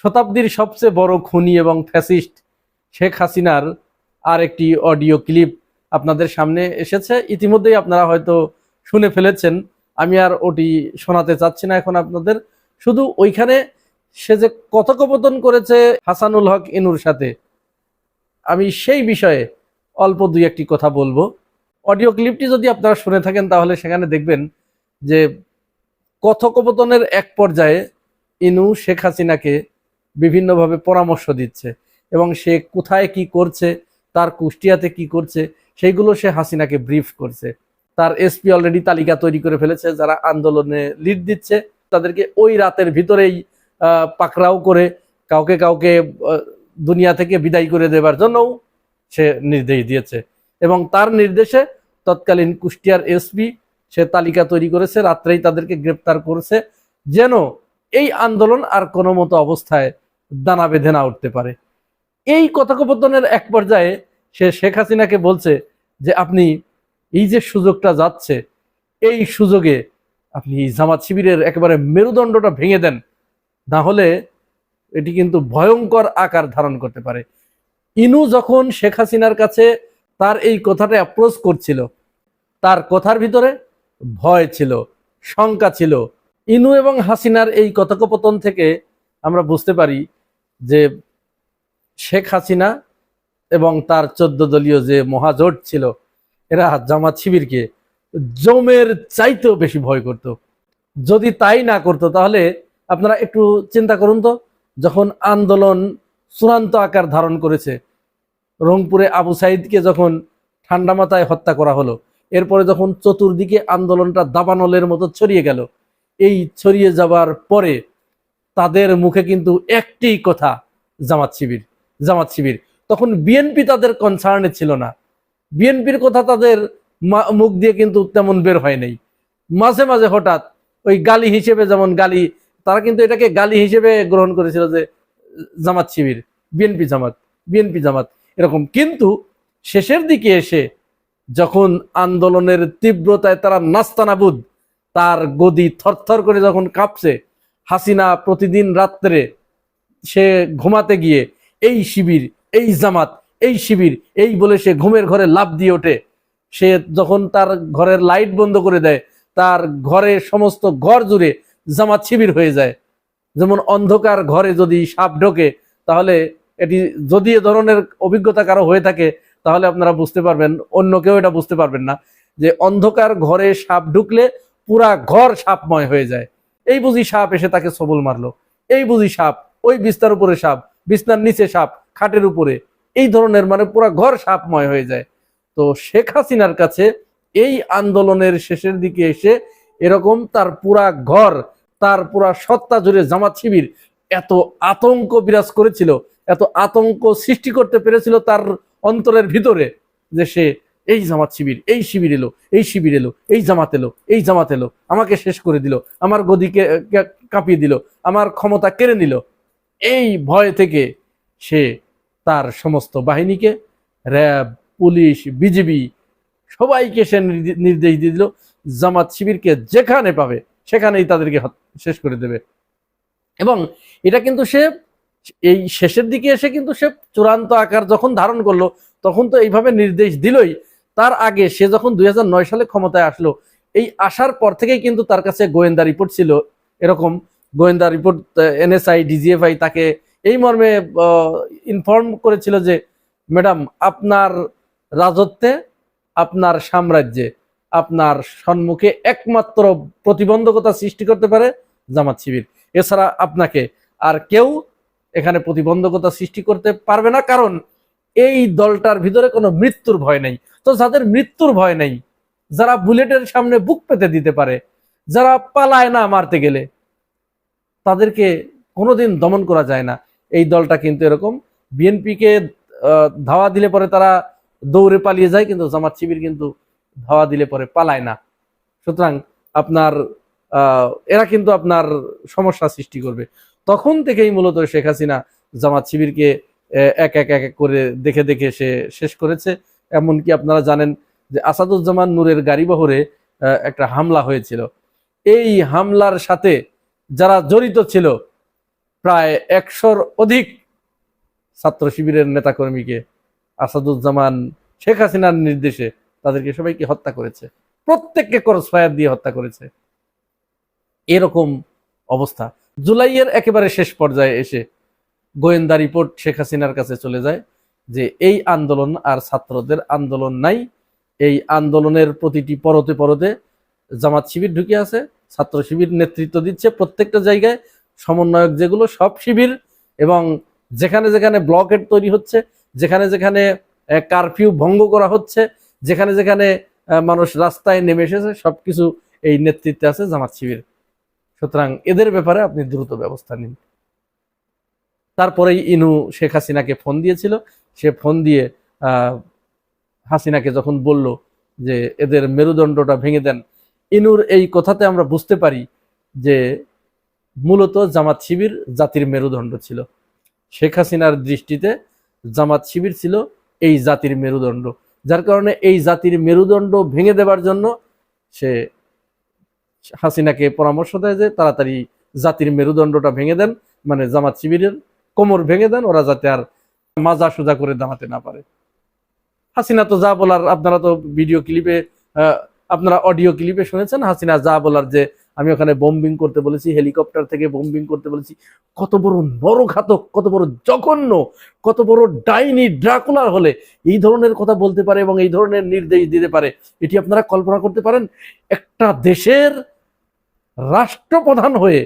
শতাব্দীর সবচেয়ে বড় খুনি এবং ফ্যাসিস্ট শেখ হাসিনার আর একটি অডিও ক্লিপ আপনাদের সামনে এসেছে। ইতিমধ্যেই আপনারা হয়তো শুনে ফেলেছেন। আমি আর ওটি শোনাতে চাচ্ছি না এখন আপনাদের। শুধু ওইখানে সে যে কথোপকথন করেছে হাসানুল হক ইনুর সাথে, আমি সেই বিষয়ে অল্প দুই একটি কথা বলব। অডিও ক্লিপটি যদি আপনারা শুনে থাকেন, তাহলে সেখানে দেখবেন যে কথোপকথনের এক পর্যায়ে ইনু শেখ হাসিনাকে বিভিন্নভাবে পরামর্শ দিচ্ছে এবং সে কোথায় কি করছে, তার কুষ্টিয়াতে কি করছে, সেইগুলো সে হাসিনাকে ব্রিফ করছে। তার এসপি অলরেডি তালিকা তৈরি করে ফেলেছে, যারা আন্দোলনে লিড দিচ্ছে, তাদেরকে ওই রাতের ভিতরেই পাকড়াও করে কাউকে কাউকে দুনিয়া থেকে বিদায় করে দেবার জন্যও সে নির্দেশ দিয়েছে। এবং তার নির্দেশে তৎকালীন কুষ্টিয়ার এসপি সে তালিকা তৈরি করেছে, রাত্রেই তাদেরকে গ্রেপ্তার করেছে, যেন এই আন্দোলন আর কোনো মতো অবস্থায় দানা বেঁধে না উঠতে পারে। এই কথোপকথনের এক পর্যায়ে সে শেখ হাসিনাকে বলছে যে, আপনি এই যে সুযোগটা যাচ্ছে, এই সুযোগে আপনি জামাত শিবিরের একেবারে মেরুদণ্ডটা ভেঙে দেন, না হলে এটি কিন্তু ভয়ঙ্কর আকার ধারণ করতে পারে। ইনু যখন শেখ হাসিনার কাছে তার এই কথাটা অ্যাপ্রোচ করছিল, তার কথার ভিতরে ভয় ছিল, শঙ্কা ছিল। ইনু এবং হাসিনার এই কথোপকথন থেকে আমরা বুঝতে পারি যে শেখ হাসিনা এবং তার চোদ্দ দলীয় যে মহাজোট ছিল, এরা জামাত শিবিরকে জমের চাইতেও বেশি ভয় করত। যদি তাই না করতো, তাহলে আপনারা একটু চিন্তা করুন তো, যখন আন্দোলন চূড়ান্ত আকার ধারণ করেছে, রংপুরে আবু সাইদকে যখন ঠান্ডা মাথায় হত্যা করা হলো, এরপরে যখন চতুর্দিকে আন্দোলনটা দাবানলের মতো ছড়িয়ে গেল, এই ছড়িয়ে যাবার পরে তাদের মুখে কিন্তু একটি কথা, জামাত শিবির জামাত শিবির। তখন বিএনপি তাদের কনসার্নে ছিল না। বিএনপির কথা তাদের মুখ দিয়ে কিন্তু তেমন বের হয় নাই। মাঝে মাঝে হঠাৎ ওই গালি হিসেবে, যেমন গালি, তারা কিন্তু এটাকে গালি হিসেবে গ্রহণ করেছিল যে, জামাত শিবির বিএনপি জামাত বিএনপি জামাত, এরকম। কিন্তু শেষের দিকে এসে যখন আন্দোলনের তীব্রতায় তারা নাস্তানাবুদ, তার গদি থরথর করে যখন কাঁপছে হাসিনা প্রতিদিন রাত্রে সে ঘুমাতে গিয়ে, এই শিবির, এই জামাত, এই শিবির, এই বলে সে ঘুমের ঘরে লাভ দিয়ে ওঠে। সে যখন তার ঘরের লাইট বন্ধ করে দেয়, তার ঘরে সমস্ত ঘর জুড়ে জামাত শিবির হয়ে যায়। যেমন অন্ধকার ঘরে যদি সাপ ঢোকে, তাহলে এটি যদি এ ধরনের অভিজ্ঞতা কারও হয়ে থাকে, তাহলে আপনারা বুঝতে পারবেন, অন্য কেউ এটা বুঝতে পারবেন না, যে অন্ধকার ঘরে সাপ ঢুকলে পুরা ঘর সাপময় হয়ে যায়। এই বুঝি সাপ এসে তাকে সবল মারলো। এই বুঝি সাপ, ওই বিস্তার উপরে সাপ বিছনার নিচে সাপ, খাটের উপরে। এই ধরনের মানে পুরা ঘর সাপময় হয়ে যায়। তো শেখ হাসিনার কাছে এই আন্দোলনের শেষের দিকে এসে এরকম তার পুরা ঘর, তার পুরা সত্তা জুড়ে জামাত শিবির এত আতঙ্ক বিরাজ করেছিল, এত আতঙ্ক সৃষ্টি করতে পেরেছিল তার অন্তরের ভিতরে যে সে এই জামাত শিবির, এই শিবির এলো, এই শিবির এলো, এই জামাত এলো, এই জামাত এলো। আমাকে শেষ করে দিল, আমার গদিকে কাঁপিয়ে দিল, আমার ক্ষমতা কেড়ে নিল। এই ভয় থেকে সে তার সমস্ত বাহিনীকে, র্যাব, পুলিশ, বিজিবি সবাইকে সে নির্দে- নির্দেশ দিয়ে দিল, জামাত শিবিরকে যেখানে পাবে, সেখানেই তাদেরকে শেষ করে দেবে। এবং এটা কিন্তু সে, এই শেষের দিকে এসে কিন্তু সে চূড়ান্ত আকার যখন ধারণ করল, তখন তো এইভাবে নির্দেশ দিলই। তার আগে সে যখন দুই সালে ক্ষমতায় আসলো, এই আসার পর থেকেই কিন্তু তার কাছে গোয়েন্দা রিপোর্ট ছিল। এরকম গোয়েন্দা রিপোর্ট এনএসআই, ডিজিএফআই তাকে এই মর্মে ইনফর্ম করেছিল যে, ম্যাডাম, আপনার রাজত্বে, আপনার সাম্রাজ্যে, আপনার সম্মুখে একমাত্র প্রতিবন্ধকতা সৃষ্টি করতে পারে জামাত শিবির। এছাড়া আপনাকে আর কেউ এখানে প্রতিবন্ধকতা সৃষ্টি করতে পারবে না। কারণ এই দলটার ভিতরে কোনো মৃত্যুর ভয় নেই। তো যাদের মৃত্যুর ভয় নেই, যারা বুলেটের সামনে বুক পেতে দিতে পারে, যারা পালায় না মারতে গেলে, তাদেরকে কোনোদিন দমন করা যায় না। এই দলটা কিন্তু এরকম বিএনপিকে ধাওয়া দিলে পরে তারা দৌড়ে পালিয়ে যায়, কিন্তু জামাত শিবির কিন্তু ধাওয়া দিলে পরে পালায় না। সুতরাং আপনার এরা কিন্তু আপনার সমস্যা সৃষ্টি করবে। তখন থেকেই মূলত শেখ হাসিনা জামাত শিবিরকে এক এক এক করে দেখে দেখে সে শেষ করেছে। এমনকি আপনারা জানেন যে আসাদুজ্জামান নূরের গাড়িবহরে একটা হামলা হয়েছিল। এই হামলার সাথে যারা জড়িত ছিল, প্রায় একশোর অধিক ছাত্র শিবিরের নেতাকর্মীকে আসাদুজ্জামান, শেখ হাসিনার নির্দেশে তাদেরকে সবাইকে হত্যা করেছে। প্রত্যেককে ক্রস ফায়ার দিয়ে হত্যা করেছে। এরকম অবস্থা। জুলাইয়ের একেবারে শেষ পর্যায়ে এসে গোয়েন্দা রিপোর্ট শেখ হাসিনার কাছে চলে যায়। যে এই আন্দোলন আর ছাত্রদের আন্দোলন নাই। এই আন্দোলনের প্রতিটি পরতে পরতে জামাত শিবির ঢুকে আছে, ছাত্র শিবির নেতৃত্ব দিচ্ছে প্রত্যেকটা জায়গায়। সমন্বয়ক যেগুলো সব শিবির এবং যেখানে যেখানে ব্লকেট তৈরি হচ্ছে, যেখানে যেখানে কারফিউ ভঙ্গ করা হচ্ছে, যেখানে যেখানে মানুষ রাস্তায় নেমে এসেছে সব কিছু এই নেতৃত্বে আছে জামাত শিবির। সুতরাং এদের ব্যাপারে আপনি দ্রুত ব্যবস্থা নিন। তারপরেই ইনু শেখ হাসিনাকে ফোন দিয়েছিল সে ফোন দিয়ে হাসিনাকে যখন বলল যে এদের মেরুদণ্ডটা ভেঙে দেন, ইনুর এই কথাতে আমরা বুঝতে পারি যে মূলত জামাত শিবির জাতির মেরুদণ্ড ছিল। শেখ হাসিনার দৃষ্টিতে জামাত শিবির ছিল এই জাতির মেরুদণ্ড। যার কারণে এই জাতির মেরুদণ্ড ভেঙে দেবার জন্য সে হাসিনাকে পরামর্শ দেয় যে তাড়াতাড়ি জাতির মেরুদণ্ডটা ভেঙে দেন মানে জামাত শিবিরের কোমর ভেঙে দেন, ওরা যাতে আর মাজা সোজা করে দামাতে না পারে। হাসিনা তো যা বলার, আপনারা তো ভিডিও ক্লিপে আপনারা অডিও ক্লিপে শুনেছেন, হাসিনা যা বলার যে আমি ওখানে বোম্বিং করতে বলেছি হেলিকপ্টার থেকে বোম্বিং করতে বলেছি, কত বড় নরঘাতক, কত বড় জঘন্য, কত বড় ডাইনি ড্রাকুলার হলে এই ধরনের কথা বলতে পারে এবং এই ধরনের নির্দেশ দিতে পারে, এটি আপনারা কল্পনা করতে পারেন? একটা দেশের রাষ্ট্রপ্রধান হয়ে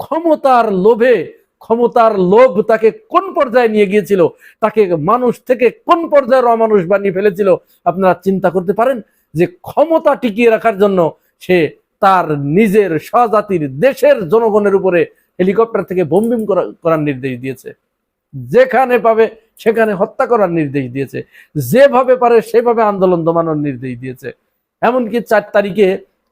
ক্ষমতার লোভে ক্ষমতার লোভ তাকে কোন পর্যায়ে নিয়ে গিয়েছিল? তাকে মানুষ থেকে কোন পর্যায়ের অমানুষ বানিয়ে ফেলেছিল? আপনারা চিন্তা করতে পারেন যে ক্ষমতা টিকিয়ে রাখার জন্য সে তার নিজের স্বজাতির দেশের জনগণের উপরে হেলিকপ্টার থেকে বোম্বিং করার নির্দেশ দিয়েছে। যেখানে পাবে সেখানে হত্যা করার নির্দেশ দিয়েছে। যেভাবে পারে সেভাবে আন্দোলন দমানোর নির্দেশ দিয়েছে। এমনকি চার তারিখে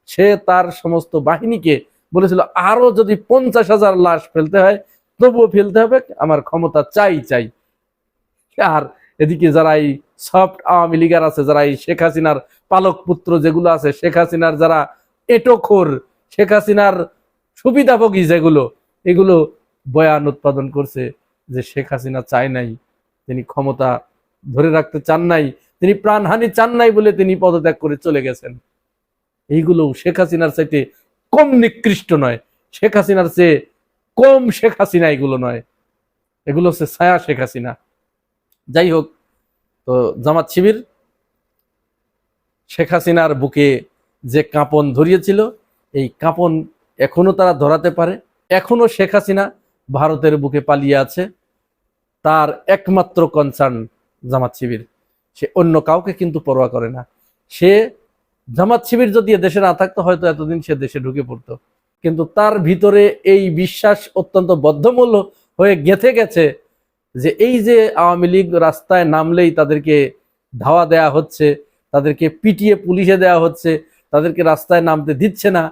সে তার সমস্ত বাহিনীকে বলেছিল, আরও যদি পঞ্চাশ হাজার লাশ ফেলতে হয় তবুও ফেলতে হবে, আমার ক্ষমতা চাই চাই। আর এদিকে যারা এই সফট আওয়ামী লীগার আছে, যারা এই শেখ হাসিনার পালক পুত্র যেগুলো আছে, শেখ হাসিনার যারা এটোখোর, শেখ হাসিনার সুবিধাভোগী যেগুলো, এগুলো বয়ান উৎপাদন করছে যে শেখ হাসিনা চায় নাই, তিনি ক্ষমতা ধরে রাখতে চান নাই, তিনি প্রাণহানি চান নাই বলে তিনি পদত্যাগ করে চলে গেছেন। এইগুলো শেখ হাসিনার চাইতে কম নিকৃষ্ট নয়। শেখ হাসিনার চেয়ে কম শেখ হাসিনা এগুলো নয়। এগুলো হচ্ছে ছায়া শেখ হাসিনা। যাই হোক, তো জামাত শিবির, শেখ হাসিনার বুকে যে কাঁপন ধরিয়েছিল, এই কাঁপন এখনও তারা ধরাতে পারে। এখনও শেখ হাসিনা ভারতের বুকে পালিয়ে আছে। তার একমাত্র কনসার্ন জামাত শিবির। সে অন্য কাউকে কিন্তু পরোয়া করে না। সে জামাত শিবির যদি দেশে না থাকতো, হয়তো এতদিন সে দেশে ঢুকে পড়তো। কিন্তু তার ভিতরে এই বিশ্বাস অত্যন্ত বদ্ধমূল্য হয়ে গেথে গেছে যে এই যে আওয়ামী লীগ রাস্তায় নামলেই তাদেরকে ধাওয়া দেয়া হচ্ছে, তাদেরকে পিটিয়ে পুলিশে দেয়া হচ্ছে, তাদেরকে রাস্তায় নামতে দিচ্ছে না,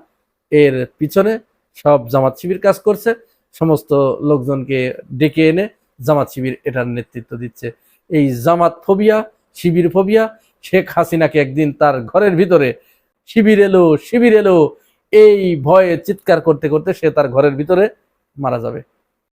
এর পিছনে সব জামাত শিবির কাজ করছে, সমস্ত লোকজনকে ডেকে এনে জামাত শিবির এটার নেতৃত্ব দিচ্ছে। এই জামাত ফোবিয়া, শিবির ফোবিয়া, শেখ হাসিনাকে একদিন তার ঘরের ভিতরে শিবির এলো শিবির এলো এই ভয়ে চিৎকার করতে করতে সে তার ঘরের ভিতরে মারা যাবে।